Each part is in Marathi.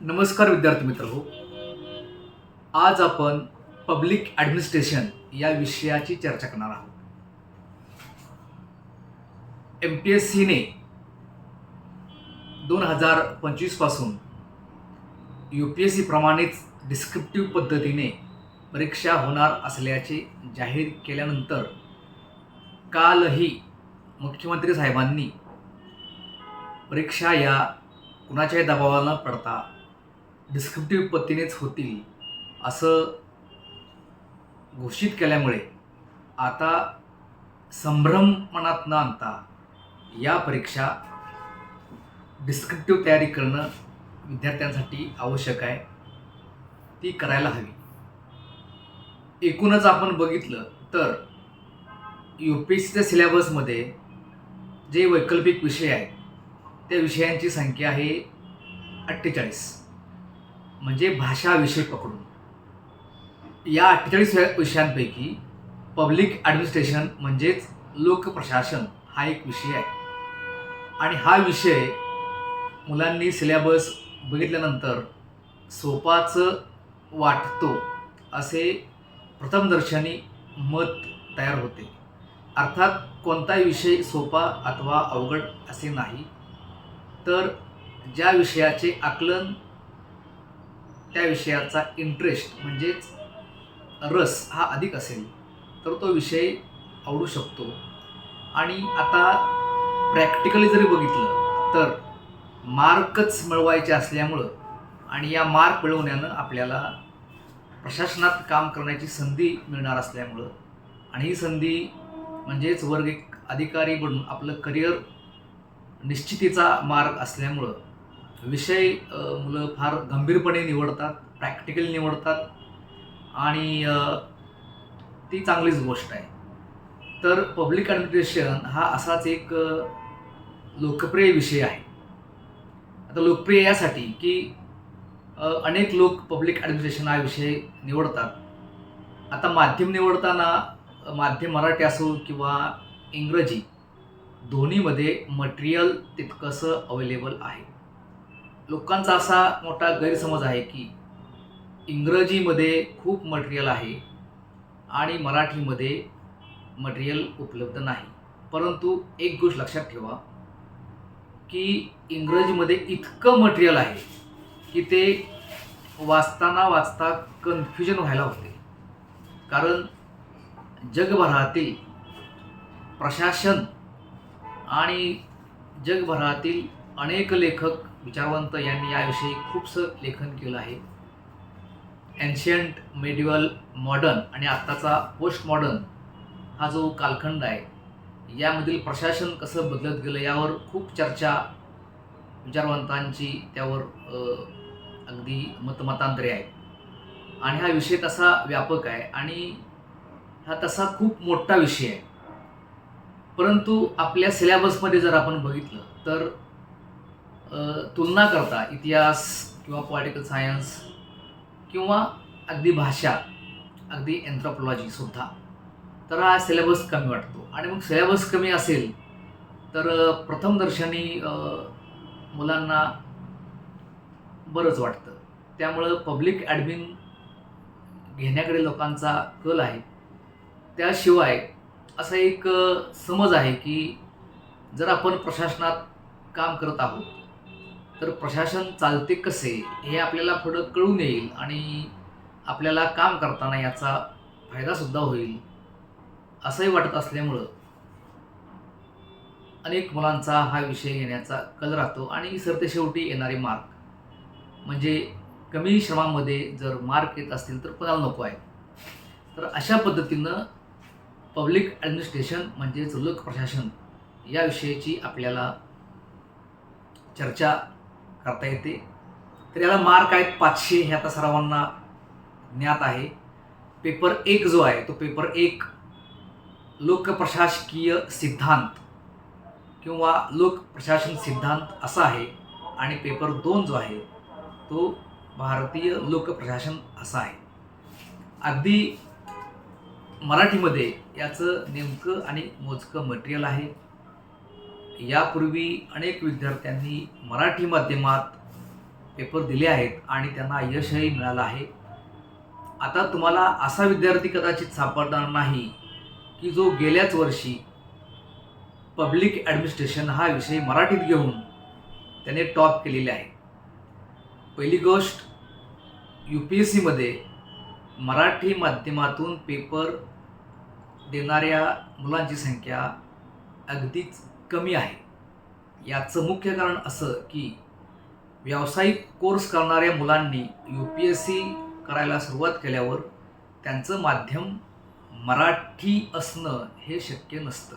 नमस्कार विद्यार्थी मित्र हो आज आपण पब्लिक ॲडमिनिस्ट्रेशन या विषयाची चर्चा करणार आहोत. एम पी एस सीने दोन हजार पंचवीसपासून यू पी एस सी प्रमाणेच डिस्क्रिप्टिव्ह पद्धतीने परीक्षा होणार असल्याचे जाहीर केल्यानंतर कालही मुख्यमंत्री साहेबांनी परीक्षा या कुणाच्याही दबावाला पडता डिस्क्रिप्टिव्ह पद्धतीनेच होतील असं घोषित केल्यामुळे आता संभ्रम मनात न आणता या परीक्षा डिस्क्रिप्टिव्ह तयारी करणं विद्यार्थ्यांसाठी आवश्यक आहे. ती करायला हवी. एकूणच आपण बघितलं तर यू पी एस सीच्या सिलेबसमध्ये जे वैकल्पिक विषय आहेत त्या विषयांची संख्या आहे अठ्ठेचाळीस. म्हणजे भाषा विषय पकडून. या अठ्ठेचाळीस विषयांपैकी पब्लिक ॲडमिनिस्ट्रेशन म्हणजेच लोकप्रशासन हा एक विषय आहे. आणि हा विषय मुलांनी सिलेबस बघितल्यानंतर सोपाच वाटतो असे प्रथमदर्शनी मत तयार होते. अर्थात कोणताही विषय सोपा अथवा अवघड असे नाही. तर ज्या विषयाचे आकलन त्या विषयाचा इंटरेस्ट म्हणजेच रस हा अधिक असेल तर तो विषय आवडू शकतो. आणि आता प्रॅक्टिकली जरी बघितलं तर मार्कच मिळवायचे असल्यामुळं आणि या मार्क मिळवण्यानं आपल्याला प्रशासनात काम करण्याची संधी मिळणार असल्यामुळं आणि ही संधी म्हणजेच वर्ग एक अधिकारी बनून आपलं करिअर निश्चितीचा मार्ग असल्यामुळं विषय मुलं फार गंभीरपणे निवडतात प्रॅक्टिकल निवडतात आणि ती चांगलीच गोष्ट आहे. तर पब्लिक ॲडमिनिस्ट्रेशन हा असाच एक लोकप्रिय विषय आहे. आता लोकप्रिय यासाठी की अनेक लोक पब्लिक ॲडमिनिस्ट्रेशन हा विषय निवडतात. आता माध्यम निवडताना माध्यम मराठी असो किंवा इंग्रजी दोन्हीमध्ये मटेरियल तितकंसं अवेलेबल आहे. लोकांचा असा मोठा गैरसमज आहे की इंग्रजीमध्ये खूप मटेरियल आहे आणि मराठीमध्ये मटेरियल उपलब्ध नाही. परंतु एक गोष्ट लक्षात ठेवा की इंग्रजीमध्ये इतकं मटेरियल आहे की ते वाचताना वाचता कन्फ्युजन व्हायला होते. कारण जगभरातील प्रशासन आणि जगभरातील अनेक लेखक विचारवंत यांनी याविषयी खूपसं लेखन केलं आहे. एन्शियंट मेडिवल मॉडर्न आणि आत्ताचा पोस्ट मॉडर्न हा जो कालखंड आहे यामधील प्रशासन कसं बदलत गेलं यावर खूप चर्चा विचारवंतांची त्यावर अगदी मतमतांतरे आहेत. आणि हा विषय तसा व्यापक आहे आणि हा तसा खूप मोठा विषय आहे. परंतु आपल्या सिलेबसमध्ये जर आपण बघितलं तर तुलना करता इतिहास किंवा पॉलिटिकल सायन्स किंवा अगदी भाषा अगदी एन्थ्रोपॉलॉजीसुद्धा तर हा सिलेबस कमी वाटतो. आणि मग सिलेबस कमी असेल तर प्रथमदर्शनी मुलांना बरंच वाटतं. त्यामुळं पब्लिक ॲडमिन घेण्याकडे लोकांचा कल आहे. त्याशिवाय असा एक समज आहे की जर आपण प्रशासनात काम करत आहोत तर प्रशासन चालते कसे हे आपल्याला पुढं कळून येईल आणि आपल्याला काम करताना याचा फायदासुद्धा होईल असंही वाटत असल्यामुळं अनेक मुलांचा हा विषय घेण्याचा कल राहतो. आणि सरतेशेवटी येणारे मार्क म्हणजे कमी श्रमामध्ये जर मार्क येत असतील तर कोणाला नको आहे? तर अशा पद्धतीनं पब्लिक ॲडमिनिस्ट्रेशन म्हणजेच लोक प्रशासन या विषयाची आपल्याला चर्चा करता येते. तर याला मार्क आहेत पाचशे हे आता सर्वांना ज्ञात आहे. पेपर एक जो आहे तो पेपर एक लोकप्रशासकीय सिद्धांत किंवा लोकप्रशासन सिद्धांत असा आहे आणि पेपर दोन जो आहे तो भारतीय लोकप्रशासन असा आहे. अगदी मराठीमध्ये याचं नेमकं आणि मोजकं मटेरियल आहे. यापूर्वी अनेक विद्यार्थ्यांनी मराठी माध्यमात पेपर दिले आहेत आणि त्यांना यशही मिळालं आहे. आता तुम्हाला असा विद्यार्थी कदाचित सापडणार नाही की जो गेल्याच वर्षी पब्लिक ॲडमिनिस्ट्रेशन हा विषय मराठीत घेऊन त्याने टॉप केलेले आहे. पहिली गोष्ट यू पी एस सीमध्ये मराठी माध्यमातून पेपर देणाऱ्या मुलांची संख्या अगदीच कमी आहे. याचं मुख्य कारण असं की व्यावसायिक कोर्स करणाऱ्या मुलांनी यू पी एस सी करायला सुरुवात केल्यावर त्यांचं माध्यम मराठी असणं हे शक्य नसतं.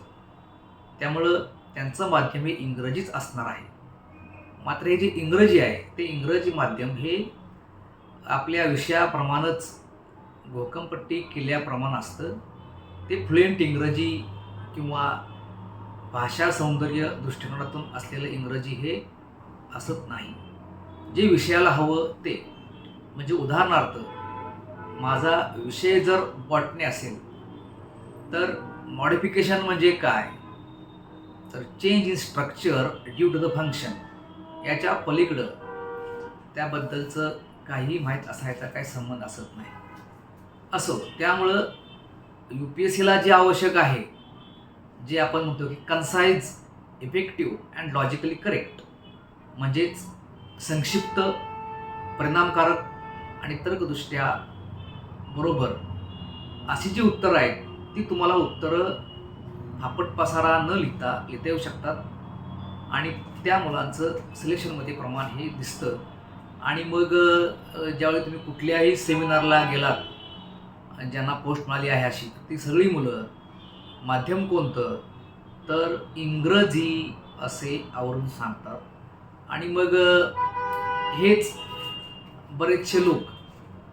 त्यामुळं त्यांचं माध्यम हे इंग्रजीच असणार आहे. मात्र हे जे इंग्रजी आहे ते इंग्रजी माध्यम हे आपल्या विषयाप्रमाणेच घोकमपट्टी केल्याप्रमाणे असतं. ते फ्लुएंट इंग्रजी किंवा भाषा सौंदर्य दृष्टिकोनातून असलेलं इंग्रजी हे असत नाही. जे विषयाला हवं ते. म्हणजे उदाहरणार्थ माझा विषय जर बॉटने असेल तर मॉडिफिकेशन म्हणजे काय? तर change in structure due to the function. याच्या पलीकडं त्याबद्दलचं काही माहीत असायचा काही संबंध असत नाही. असो त्यामुळं यू पी एस सीला जे आवश्यक आहे जे आपण म्हणतो की concise effective and logically correct म्हणजेच संक्षिप्त परिणामकारक आणि तर्कदृष्ट्या बरोबर अशी जी उत्तरं आहेत ती तुम्हाला उत्तरं फापट पसारा न लिहिता लिहिता येऊ शकतात. आणि त्या मुलांचं सिलेक्शनमध्ये प्रमाण हे दिसतं. आणि मग ज्यावेळी तुम्ही कुठल्याही सेमिनारला गेलात ज्यांना पोस्ट मिळाली आहे अशी ती सगळी मुलं माध्यम कोणतं? तर इंग्रजी असे आवरून सांगतात. आणि मग हेच बरेचसे लोक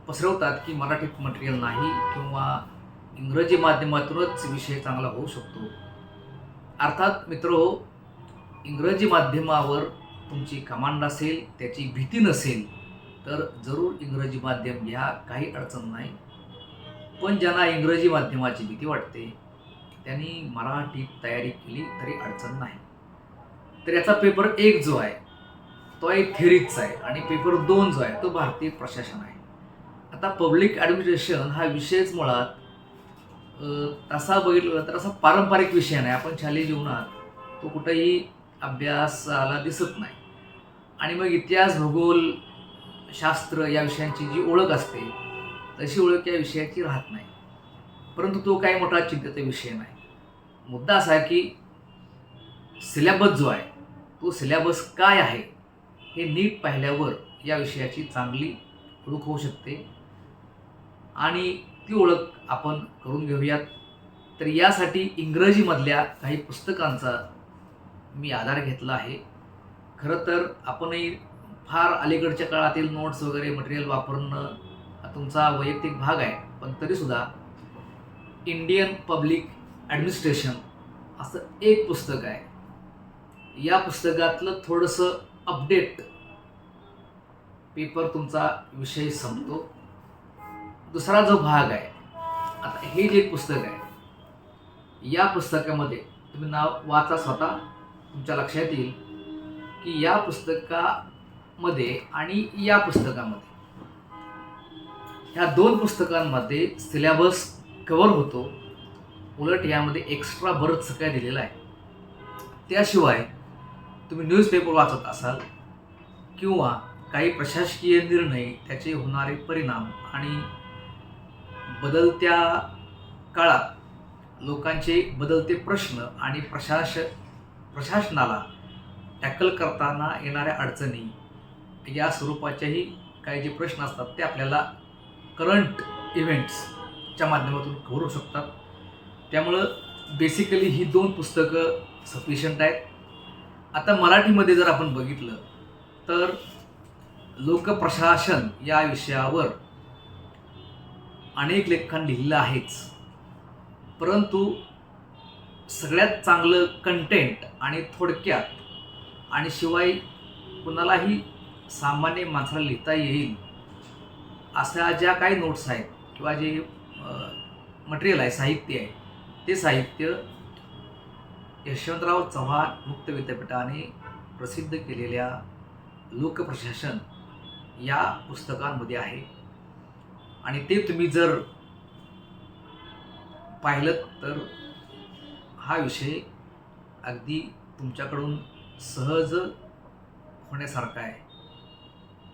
पसरवतात की मराठीत मटेरियल नाही किंवा इंग्रजी माध्यमातूनच विषय चांगला होऊ शकतो. अर्थात मित्र इंग्रजी माध्यमावर तुमची कमांड असेल त्याची भीती नसेल तर जरूर इंग्रजी माध्यम घ्या काही अडचण नाही. पण ज्यांना इंग्रजी माध्यमाची भीती वाटते त्यांनी मराठीत तयारी केली तरी अडचण नाही. तर याचा पेपर एक जो आहे तो एक थेरीजचा आहे आणि पेपर दोन जो आहे तो भारतीय प्रशासन आहे. आता पब्लिक ॲडमिनिस्ट्रेशन हा विषयच मुळात तसा बघितलं तर असा पारंपरिक विषय नाही. आपण शालेय जीवनात तो कुठेही अभ्यासाला दिसत नाही. आणि मग इतिहास भूगोल शास्त्र या विषयांची जी ओळख असते तशी ओळख या विषयाची राहत नाही. परंतु तो काही मोठा चिंतेचा विषय नाही. मुद्दा असा आहे की सिलेबस जो आहे तो सिलेबस काय आहे हे नीट पाहिल्यावर या विषयाची चांगली ओळख होऊ शकते. आणि ती ओळख आपण करून घेऊयात. तर यासाठी इंग्रजीमधल्या काही पुस्तकांचा मी आधार घेतला आहे. खरं तर आपणही फार अलीकडच्या काळातील नोट्स वगैरे मटेरियल वापरणं हा तुमचा वैयक्तिक भाग आहे पण तरीसुद्धा इंडियन पब्लिक ॲडमिनिस्ट्रेशन असं एक पुस्तक आहे. या पुस्तकातलं थोडंसं अपडेट पेपर तुमचा विषय संपतो. दुसरा जो भाग आहे आता हे जे पुस्तक आहे या पुस्तकामध्ये तुम्ही नाव वाचा स्वतः तुमच्या लक्षात येईल की या पुस्तकामध्ये आणि या पुस्तकामध्ये ह्या दोन पुस्तकांमध्ये सिलेबस कवर होतो उलट यामध्ये एक्स्ट्रा बरंच काय दिलेलं आहे. त्याशिवाय तुम्ही न्यूजपेपर वाचत असाल किंवा काही प्रशासकीय निर्णय त्याचे होणारे परिणाम आणि बदलत्या काळात लोकांचे बदलते प्रश्न आणि प्रशास प्रशासनाला टॅकल करताना येणाऱ्या अडचणी या स्वरूपाच्याही काही जे प्रश्न असतात ते आपल्याला करंट इव्हेंट्स च्या माध्यमातून करू शकतात. त्यामुळं बेसिकली ही दोन पुस्तकं सफिशियंट आहेत. आता मराठीमध्ये जर आपण बघितलं तर लोकप्रशासन या विषयावर अनेक लेखन लिहिलं आहेच. परंतु सगळ्यात चांगलं कंटेंट आणि थोडक्यात आणि शिवाय कुणालाही सामान्य माणसाला लिहिता येईल अशा ज्या काही नोट्स आहेत किंवा जे मटेरियल आहे साहित्य आहे. ते साहित्य यशवंतराव चव्हाण मुक्त विद्यापीठाने प्रसिद्ध केलेल्या लोकप्रशासन या पुस्तकांमध्ये आहे. आणि ते तुम्ही जर पाहिलं तर हा विषय अगदी तुमच्याकडून सहज होण्यासारखा आहे.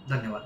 धन्यवाद.